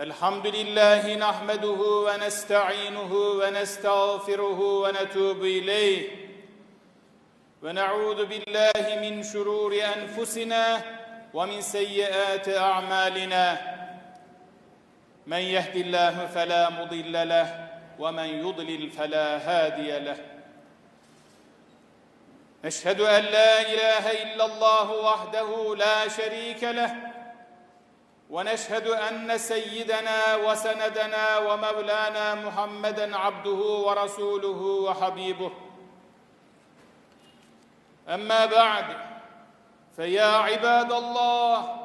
الحمد لله نحمده ونستعينه ونستغفره ونتوب إليه. ونعوذ بالله من شرور أنفسنا ومن سيئات أعمالنا. من يهد الله فلا مضل له ومن يضلل فلا هادي له. نشهد أن لا إله إلا الله وحده لا شريك له ونشهد أن سيدنا وسندنا ومولانا محمدا عبده ورسوله وحبيبه. أما بعد فيا عباد الله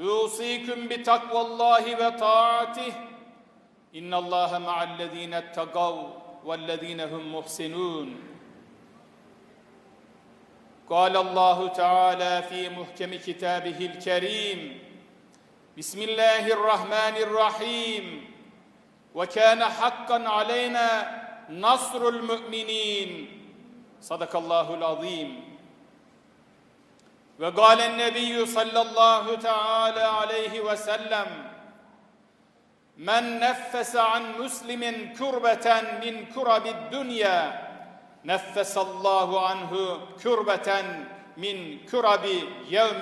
أوصيكم بتقوى الله وطاعته. إن الله مع الذين اتقوا والذين هم محسنون. قال الله تعالى في محكم كتابه الكريم بسم الله الرحمن الرحيم وكان حقا علينا نصر المؤمنين صدق الله العظيم وقال النبي صلى الله تعالى عليه وسلم من نفس عن مسلم كربة من كرب الدنيا نفس الله عنه كربة من كرب يوم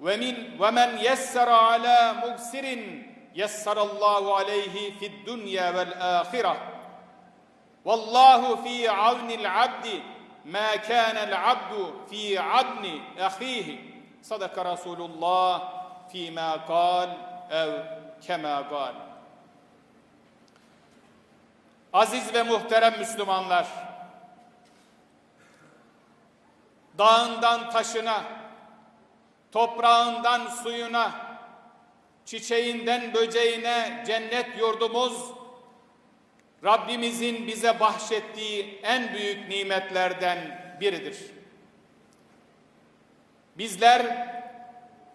ve min ve men yessara ala muksirin yessarallahu aleyhi fid dunya vel ahireh. Vallahu fi avnil abdi ma kana'l abdu fi adni ahihi. Sadaka Resulullah fi ma kal ev kema kal. Aziz ve muhterem Müslümanlar, dağından taşına, toprağından suyuna, çiçeğinden böceğine cennet yurdumuz, Rabbimizin bize bahşettiği en büyük nimetlerden biridir. Bizler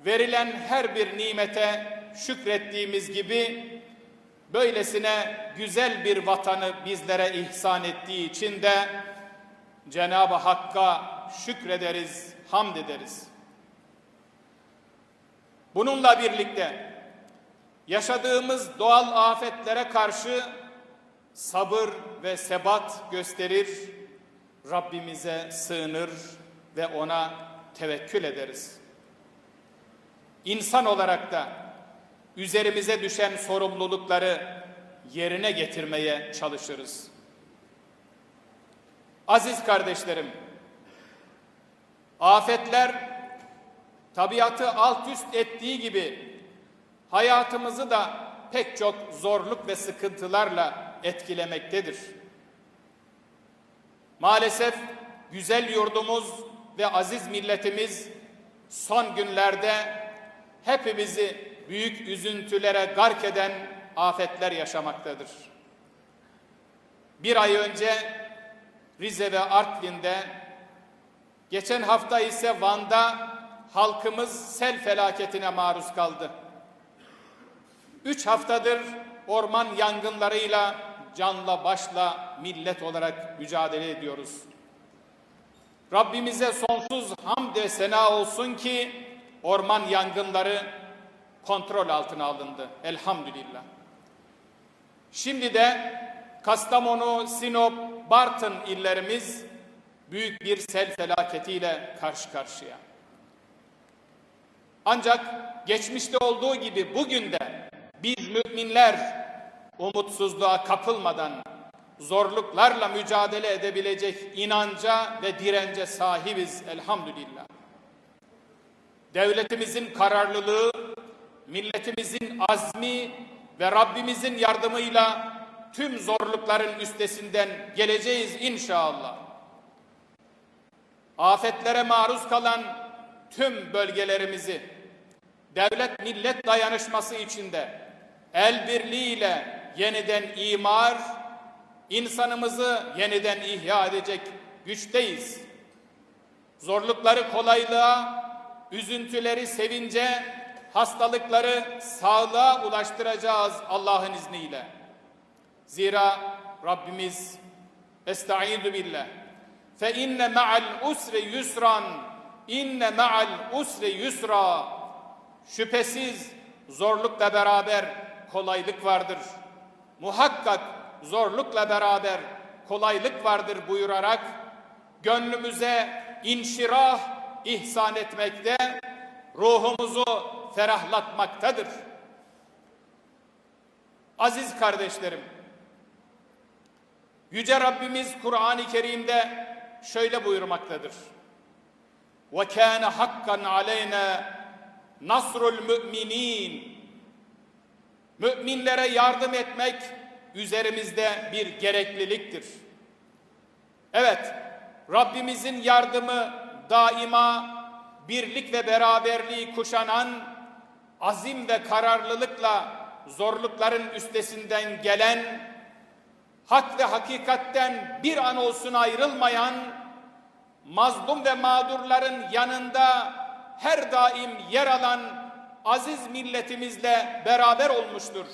verilen her bir nimete şükrettiğimiz gibi böylesine güzel bir vatanı bizlere ihsan ettiği için de Cenab-ı Hakk'a şükrederiz, hamd ederiz. Bununla birlikte yaşadığımız doğal afetlere karşı sabır ve sebat gösterir, Rabbimize sığınır ve ona tevekkül ederiz. İnsan olarak da üzerimize düşen sorumlulukları yerine getirmeye çalışırız. Aziz kardeşlerim, afetler tabiatı alt üst ettiği gibi hayatımızı da pek çok zorluk ve sıkıntılarla etkilemektedir. Maalesef güzel yurdumuz ve aziz milletimiz son günlerde hepimizi büyük üzüntülere gark eden afetler yaşamaktadır. Bir ay önce Rize ve Artvin'de, geçen hafta ise Van'da halkımız sel felaketine maruz kaldı. Üç haftadır orman yangınlarıyla canla başla millet olarak mücadele ediyoruz. Rabbimize sonsuz hamd ve sena olsun ki orman yangınları kontrol altına alındı. Elhamdülillah. Şimdi de Kastamonu, Sinop, Bartın illerimiz büyük bir sel felaketiyle karşı karşıya. Ancak geçmişte olduğu gibi bugün de biz müminler umutsuzluğa kapılmadan zorluklarla mücadele edebilecek inanca ve dirence sahibiz elhamdülillah. Devletimizin kararlılığı, milletimizin azmi ve Rabbimizin yardımıyla tüm zorlukların üstesinden geleceğiz inşallah. Afetlere maruz kalan tüm bölgelerimizi devlet millet dayanışması içinde el birliğiyle yeniden imar, insanımızı yeniden ihya edecek güçteyiz. Zorlukları kolaylığa, üzüntüleri sevince, hastalıkları sağlığa ulaştıracağız Allah'ın izniyle. Zira Rabbimiz Estaizu billah fe inne ma'al usri yusran inne ma'al usri yusra şüphesiz zorlukla beraber kolaylık vardır. Muhakkak zorlukla beraber kolaylık vardır buyurarak gönlümüze inşirah ihsan etmekte, ruhumuzu ferahlatmaktadır. Aziz kardeşlerim, Yüce Rabbimiz Kur'an-ı Kerim'de şöyle buyurmaktadır ve kâne hakkan aleyne nasrul müminin müminlere yardım etmek üzerimizde bir gerekliliktir. Evet, Rabbimizin yardımı daima birlik ve beraberliği kuşanan azim ve kararlılıkla zorlukların üstesinden gelen hak ve hakikatten bir an olsun ayrılmayan mazlum ve mağdurların yanında her daim yer alan aziz milletimizle beraber olmuştur.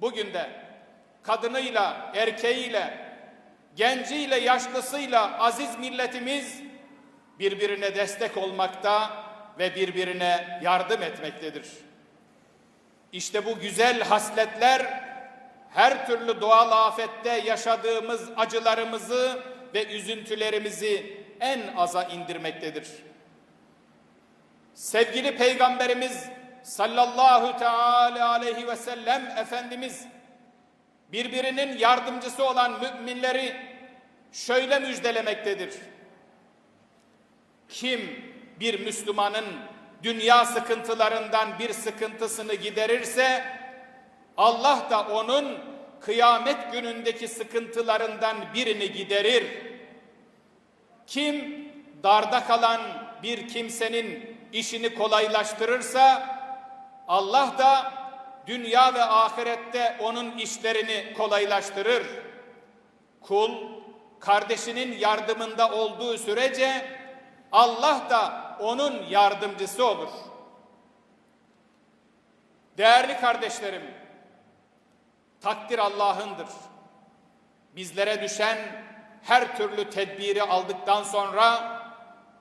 Bugün de kadınıyla, erkeğiyle, genciyle, yaşlısıyla aziz milletimiz birbirine destek olmakta ve birbirine yardım etmektedir. İşte bu güzel hasletler her türlü doğal afette yaşadığımız acılarımızı ve üzüntülerimizi en aza indirmektedir. Sevgili Peygamberimiz sallallahu teala aleyhi ve sellem Efendimiz birbirinin yardımcısı olan müminleri şöyle müjdelemektedir. Kim bir Müslümanın dünya sıkıntılarından bir sıkıntısını giderirse Allah da onun kıyamet günündeki sıkıntılarından birini giderir. Kim darda kalan bir kimsenin işini kolaylaştırırsa Allah da dünya ve ahirette onun işlerini kolaylaştırır. Kul kardeşinin yardımında olduğu sürece Allah da onun yardımcısı olur. Değerli kardeşlerim, takdir Allah'ındır. Bizlere düşen her türlü tedbiri aldıktan sonra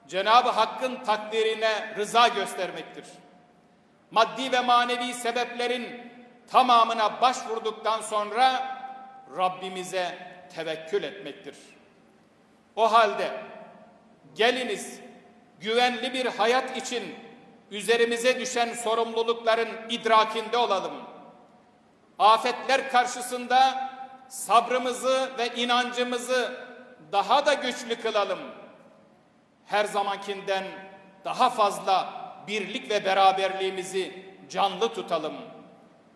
Cenab-ı Hakk'ın takdirine rıza göstermektir. Maddi ve manevi sebeplerin tamamına başvurduktan sonra Rabbimize tevekkül etmektir. O halde geliniz güvenli bir hayat için üzerimize düşen sorumlulukların idrakinde olalım. Afetler karşısında sabrımızı ve inancımızı daha da güçlü kılalım. Her zamankinden daha fazla birlik ve beraberliğimizi canlı tutalım.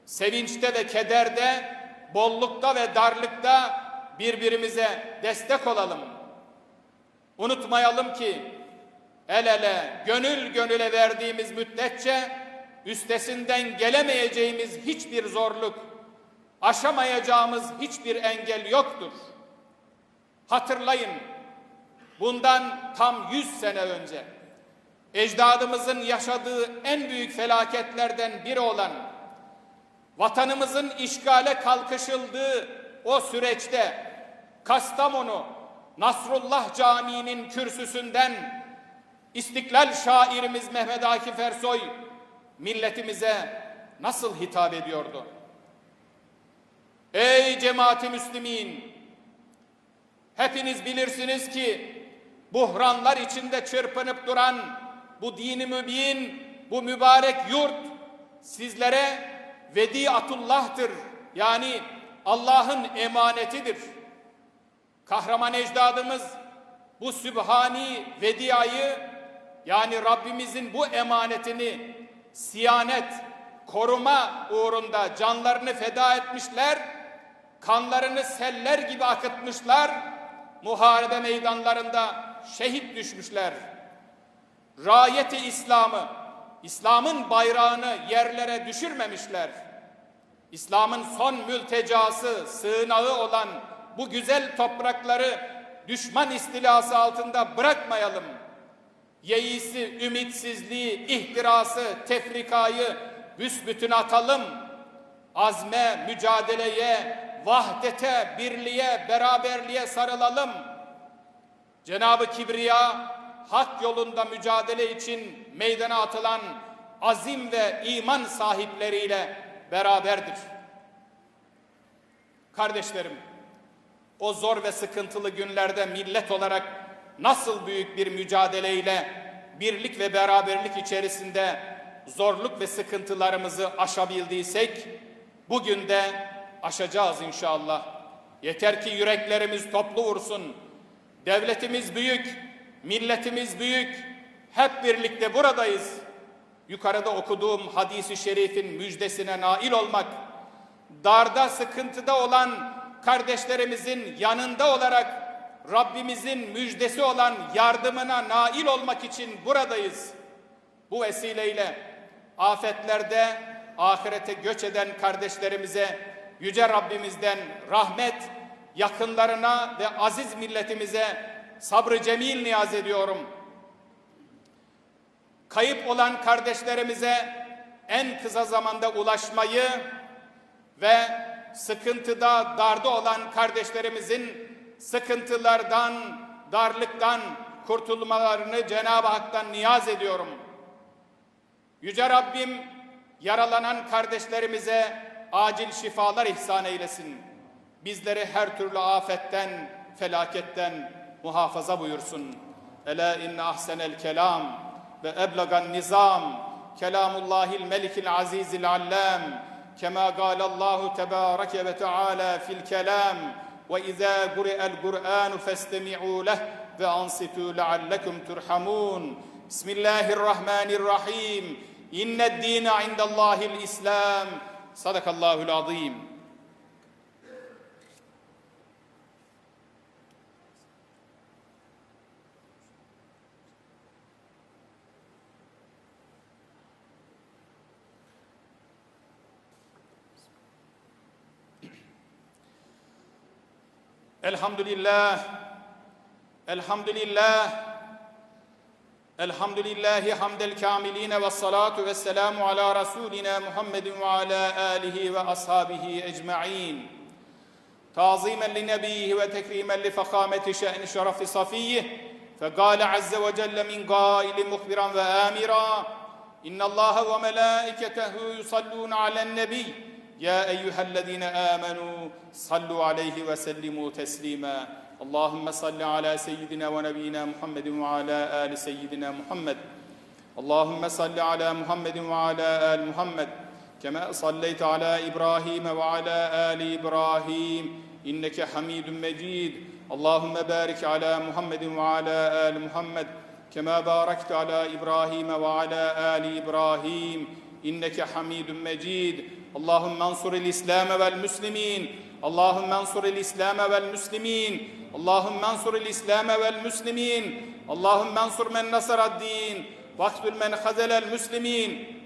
Sevinçte ve kederde, bollukta ve darlıkta birbirimize destek olalım. Unutmayalım ki el ele, gönül gönüle verdiğimiz müddetçe üstesinden gelemeyeceğimiz hiçbir zorluk, aşamayacağımız hiçbir engel yoktur. Hatırlayın, bundan tam yüz sene önce ecdadımızın yaşadığı en büyük felaketlerden biri olan vatanımızın işgale kalkışıldığı o süreçte Kastamonu Nasrullah Camii'nin kürsüsünden İstiklal şairimiz Mehmet Akif Ersoy milletimize nasıl hitap ediyordu? Ey cemaati Müslümin! Hepiniz bilirsiniz ki buhranlar içinde çırpınıp duran bu dini mübin, bu mübarek yurt sizlere vediatullah'tır. Yani Allah'ın emanetidir. Kahraman ecdadımız bu sübhani vediyayı yani Rabbimizin bu emanetini siyanet, koruma uğrunda canlarını feda etmişler, kanlarını seller gibi akıtmışlar, muharebe meydanlarında şehit düşmüşler. Rayeti İslam'ı, İslam'ın bayrağını yerlere düşürmemişler. İslam'ın son mültecası, sığınağı olan bu güzel toprakları düşman istilası altında bırakmayalım. Yeisi, ümitsizliği, ihtirası, tefrikayı büsbütün atalım. Azme, mücadeleye, vahdete, birliğe, beraberliğe sarılalım. Cenabı Kibriya hak yolunda mücadele için meydana atılan azim ve iman sahipleriyle beraberdir. Kardeşlerim, o zor ve sıkıntılı günlerde millet olarak nasıl büyük bir mücadeleyle birlik ve beraberlik içerisinde zorluk ve sıkıntılarımızı aşabildiysek bugün de aşacağız inşallah. Yeter ki yüreklerimiz toplu vursun. Devletimiz büyük, milletimiz büyük. Hep birlikte buradayız. Yukarıda okuduğum hadisi şerifin müjdesine nail olmak, darda sıkıntıda olan kardeşlerimizin yanında olarak Rabbimizin müjdesi olan yardımına nail olmak için buradayız. Bu vesileyle afetlerde ahirete göç eden kardeşlerimize yüce Rabbimizden rahmet, yakınlarına ve aziz milletimize sabrı cemil niyaz ediyorum. Kayıp olan kardeşlerimize en kısa zamanda ulaşmayı ve sıkıntıda, darda olan kardeşlerimizin sıkıntılardan, darlıktan kurtulmalarını Cenab-ı Hak'tan niyaz ediyorum. Yüce Rabbim yaralanan kardeşlerimize acil şifalar ihsan eylesin. Bizleri her türlü afetten, felaketten muhafaza buyursun. Ela inne ahsenel kelam ve eblagan nizam kelamullahil melikil azizil allam kema galallahu tebareke ve teala fil kelam وإذا قرئ القرآن فاستمعوا له وأنصتوا لعلكم ترحمون. بسم الله الرحمن الرحيم. إن الدين عند الله الإسلام. صدق الله العظيم. Elhamdülillah. Elhamdülillah. Elhamdülillahi hamdel kamiline ve salatu ve selamu ala Resulina Muhammedin ve ala alihi ve ashabihi ecma'in. تعظيما لنبيه وتكريما لفخامة شأن شرف صفيه فقال عز وجل من قائل مخبرا وآمرا إن الله وملائكته يصلون على النبي يا أيها الذين آمنوا صلوا عليه وسلموا تسليما. اللهم صل على سيدنا ونبينا محمد وعلى آل سيدنا محمد. اللهم صل على محمد وعلى آل محمد كما صليت على إبراهيم وعلى آل إبراهيم إنك حميد مجيد. اللهم بارك على محمد وعلى آل محمد كما باركت على إبراهيم وعلى آل إبراهيم إنك حميد مجيد. اللهم انصر الإسلام والمسلمين اللهم انصر الإسلام والمسلمين اللهم انصر الإسلام والمسلمين اللهم انصر من نصر الدين واقتل من خذل المسلمين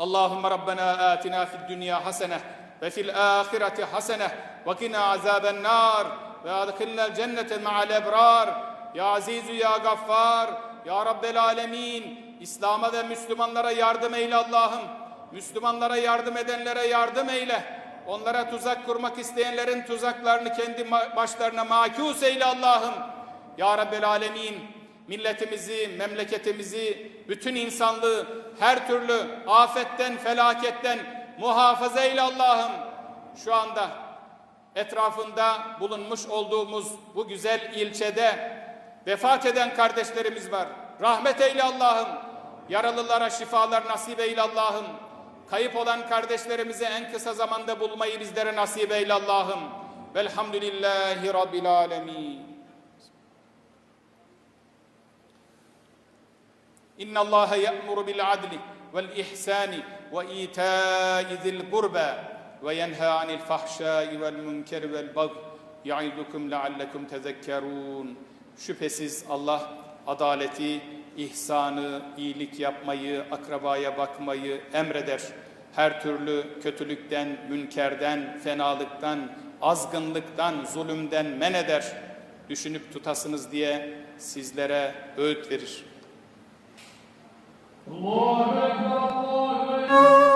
اللهم ربنا آتنا في الدنيا حسنة وفي الآخرة حسنة وقنا عذاب النار وادخلنا الجنة مع الأبرار يا عزيز يا غفار يا رب العالمين İslam'a ve Müslümanlara yardım eyle Allah'ım. Müslümanlara yardım edenlere yardım eyle. Onlara tuzak kurmak isteyenlerin tuzaklarını kendi başlarına makus eyle Allah'ım. Ya Rabbel Alemin milletimizi, memleketimizi, bütün insanlığı her türlü afetten, felaketten muhafaza eyle Allah'ım. Şu anda etrafında bulunmuş olduğumuz bu güzel ilçede vefat eden kardeşlerimiz var. Rahmet eyle Allah'ım. Yaralılara şifalar nasip eyle Allah'ım. Kayıp olan kardeşlerimizi en kısa zamanda bulmayı bizlere nasip eyle Allah'ım. Velhamdülillahi Rabbil Alemin. İnna Allaha ya'muru bil adli vel ihsani ve ita'i zil kurba ve yenha anil fahşai vel münker vel bagh ya'idukum leallekum tezekkerun. Şüphesiz Allah adaleti, ihsanı, iyilik yapmayı, akrabaya bakmayı emreder. Her türlü kötülükten, münkerden, fenalıktan, azgınlıktan, zulümden men eder. Düşünüp tutasınız diye sizlere öğüt verir. Allahu Ekber, Allahu